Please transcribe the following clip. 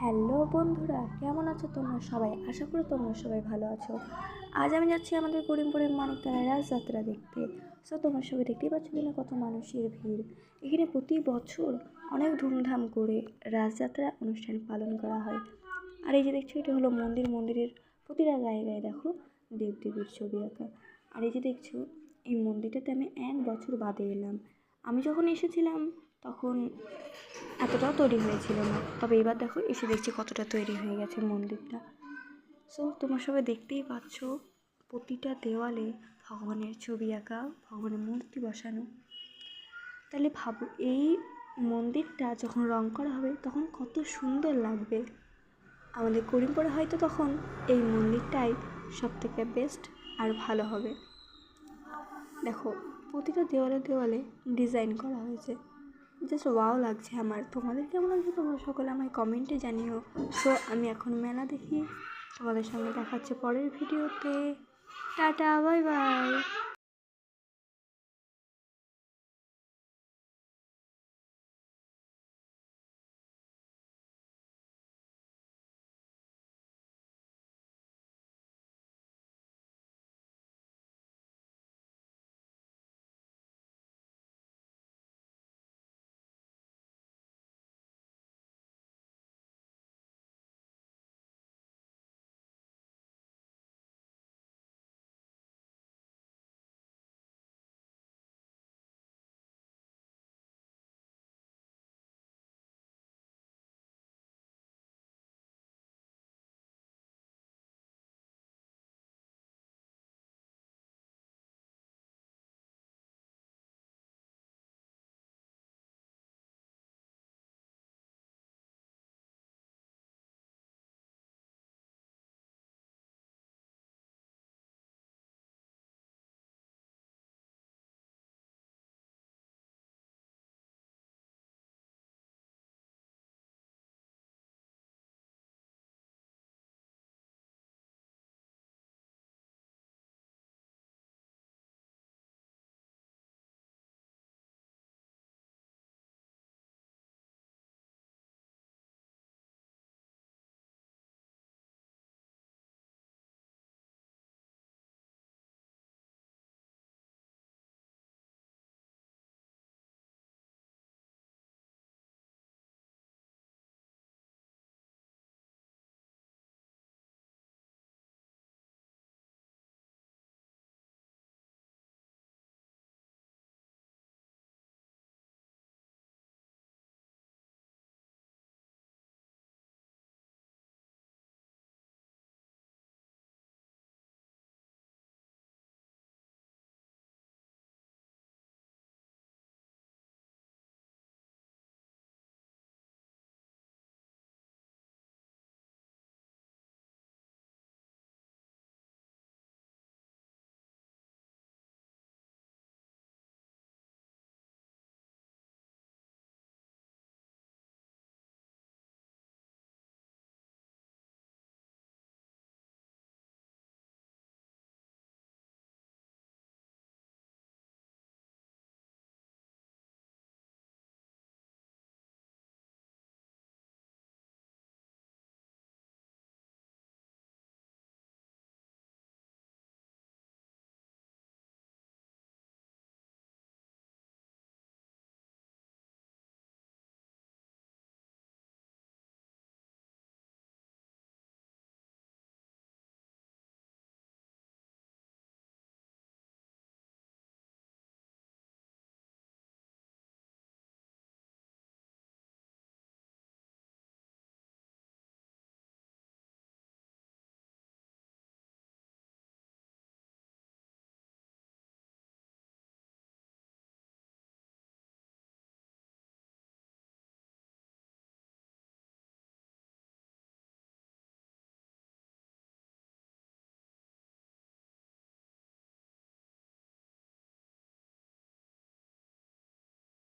Hello বন্ধুরা, কেমন আছো তোমরা সবাই? আশা করি তোমরা সবাই ভালো আছো। আজ আমি যাচ্ছি আমাদের করিমপুরের মানিকতলায় রাজযাত্রা দেখতে। সো তোমরা সবাই দেখতেই পাচ্ছ কিনা কত মানুষের ভিড়। এখানে প্রতি বছর অনেক ধুমধাম করে রাজযাত্রা অনুষ্ঠান পালন করা হয়। আর এই যে দেখছ, এটা হলো মন্দির। মন্দিরের প্রতিটা গায়ে গায়ে দেখো দেব দেবীর ছবি আঁকা। আর এই যে দেখছ, এই মন্দিরটাতে আমি এক বছর বাদে এলাম। আমি যখন এসেছিলাম তখন এতটাও তৈরি হয়েছিল না। তবে এবার দেখো, এসে দেখছি কতটা তৈরি হয়ে গেছে মন্দিরটা। সো তোমার সবাই দেখতেই পাচ্ছ, প্রতিটা দেওয়ালে ভগবানের ছবি আঁকা, ভগবানের মূর্তি বসানো। তাহলে ভাবো, এই মন্দিরটা যখন রং করা হবে, তখন কত সুন্দর লাগবে। আমাদের করিমপুরে হয়তো তখন এই মন্দিরটাই সব থেকে বেস্ট আর ভালো হবে। দেখো, প্রতিটা দেওয়ালে দেওয়ালে ডিজাইন করা হয়েছে। জাস্ট ওয়াও লাগছে আমার। তোমাদের কেমন লাগছে? তোমরা সকলে আমায় কমেন্টে জানিও। সো আমি এখন মেলা দেখি। তোমাদের সঙ্গে দেখাচ্ছে পরের ভিডিওতে টাটা বাই বাই